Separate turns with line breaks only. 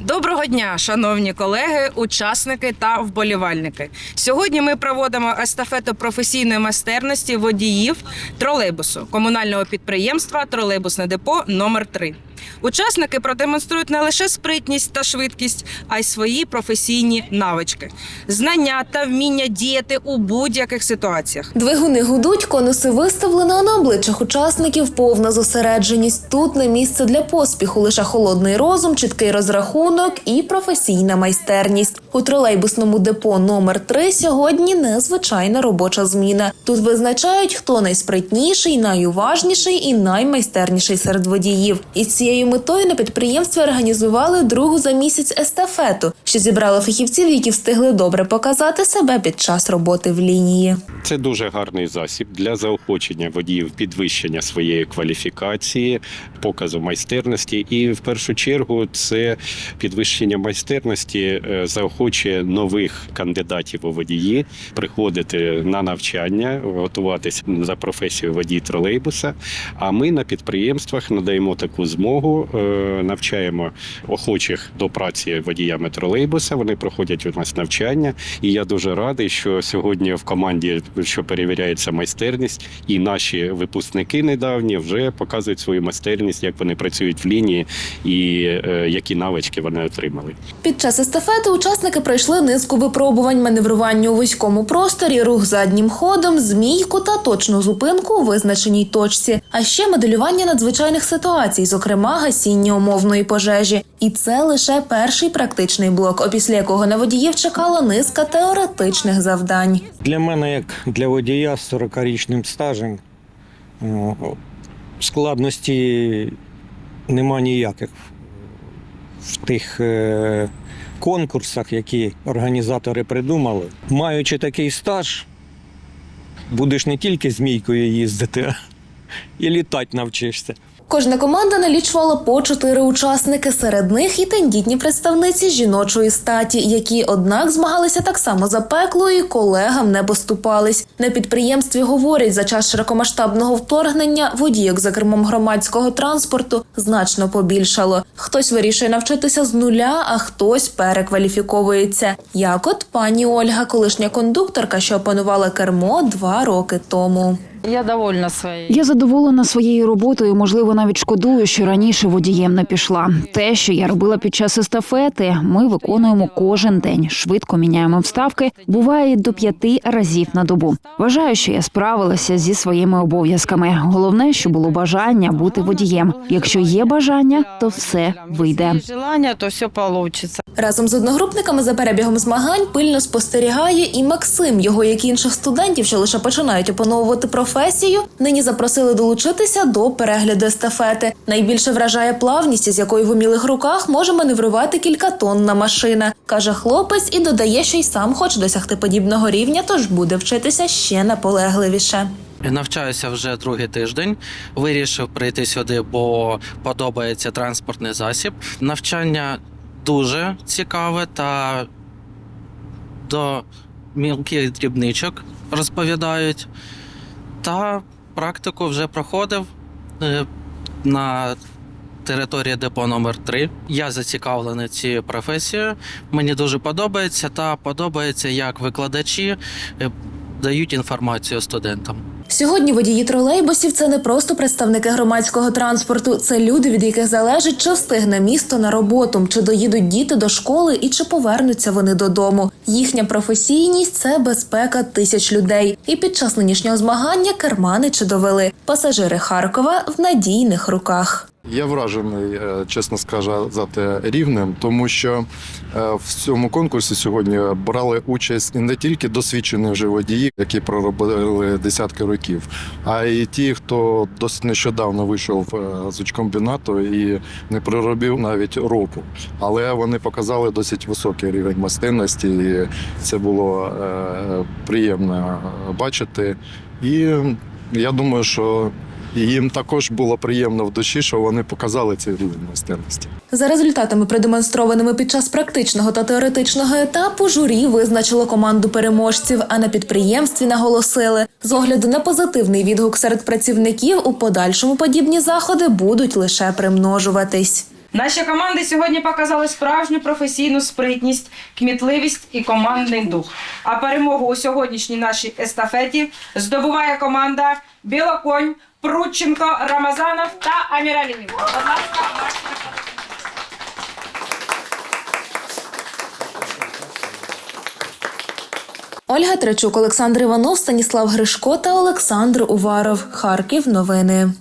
Доброго дня, шановні колеги, учасники та вболівальники. Сьогодні ми проводимо естафету професійної майстерності водіїв тролейбусу комунального підприємства Тролейбусне депо номер 3 Учасники продемонструють не лише спритність та швидкість, а й свої професійні навички, знання та вміння діяти у будь-яких ситуаціях.
Двигуни гудуть, конуси виставлено, на обличчях учасників повна зосередженість. Тут не місце для поспіху, лише холодний розум, чіткий розрахунок і професійна майстерність. У тролейбусному депо номер 3 сьогодні незвичайна робоча зміна. Тут визначають, хто найспритніший, найуважніший і наймайстерніший серед водіїв. І з цією метою на підприємстві організували другу за місяць естафету, що зібрала фахівців, які встигли добре показати себе під час роботи в лінії.
Це дуже гарний засіб для заохочення водіїв, підвищення своєї кваліфікації, показу майстерності. І в першу чергу це підвищення майстерності е, заохочує нових кандидатів у водії приходити на навчання, готуватися за професією водій тролейбуса. А ми на підприємствах надаємо таку змогу, е, навчаємо охочих до праці водіями тролейбуса. Вони проходять у нас навчання, і я дуже радий, що сьогодні в команді, що перевіряється майстерність, і наші випускники недавні вже показують свою майстерність, як вони працюють в лінії і е, які навички вони отримали.
Під час естафети учасники пройшли низку випробувань маневрування у вузькому просторі, рух заднім ходом, змійку та точну зупинку у визначеній точці, а ще моделювання надзвичайних ситуацій, зокрема гасіння умовної пожежі. І це лише перший практичний блок, опісля якого на водіїв чекала низка теоретичних завдань.
Для мене, як для водія з 40-річним стажем, складності нема ніяких в тих е, конкурсах, які організатори придумали. Маючи такий стаж, будеш не тільки змійкою їздити, а і літати навчишся.
Кожна команда налічувала по чотири учасники. Серед них і тендітні представниці жіночої статі, які, однак, змагалися так само запекло і колегам не поступались. На підприємстві говорять, за час широкомасштабного вторгнення водійок за кермом громадського транспорту значно побільшало. Хтось вирішує навчитися з нуля, а хтось перекваліфіковується. Як от пані Ольга, колишня кондукторка, що опанувала кермо два роки тому.
Я довольна своєю.
Я задоволена своєю роботою. Можливо, навіть шкодую, що раніше водієм не пішла. Те, що я робила під час естафети, ми виконуємо кожен день. Швидко міняємо вставки. Буває до п'яти разів на добу. Вважаю, що я справилася зі своїми обов'язками. Головне, що було бажання бути водієм. Якщо є бажання, то все вийде.
Желання, то все вийде.
Разом з одногрупниками за перебігом змагань пильно спостерігає і Максим. Його, як і інших студентів, що лише починають опановувати професію, нині запросили долучитися до перегляду естафети. Найбільше вражає плавність, з якою в умілих руках може маневрувати кількатонна машина, каже хлопець і додає, що й сам хоче досягти подібного рівня, тож буде вчитися ще наполегливіше.
Навчаюся вже другий тиждень. Вирішив прийти сюди, бо подобається транспортний засіб. Навчання дуже цікаве та до мілких дрібничок розповідають. Та практику вже проходив е, на території депо номер 3 Я зацікавлений цією професією. Мені дуже подобається та подобається, як викладачі е, дають інформацію студентам.
Sьогодні водії тролейбусів це не просто представники громадського транспорту, це люди, від яких залежить, чи встигне місто на роботу, чи доїдуть діти до школи і чи повернуться вони додому. Їхня професійність це безпека тисяч людей. І під час нинішнього змагання керманичі довели пасажири Харкова в надійних руках.
Я вражений, е, чесно сказати, рівнем, тому що е, в цьому конкурсі сьогодні брали участь не тільки досвідчені вже водії, які проробили десятки років, а й ті, хто досить нещодавно вийшов е, з учкомбінату і не проробив навіть року. Але вони показали досить високий рівень майстерності, і це було приємно бачити. І я думаю, що і їм також було приємно в душі, що вони показали цей рівень майстерності.
За результатами, продемонстрованими під час практичного та теоретичного етапу, журі визначило команду переможців. А на підприємстві наголосили, з огляду на позитивний відгук серед працівників, у подальшому подібні заходи будуть лише примножуватись.
Наші команди сьогодні показали справжню професійну спритність, кмітливість і командний дух. А перемогу у сьогоднішній нашій естафеті здобуває команда Білоконь, Прудченко, Рамазанов та ваші
Ольга Тречук, Олександр Іванов, Станіслав Гришко та Олександр Уваров. Харків. Новини.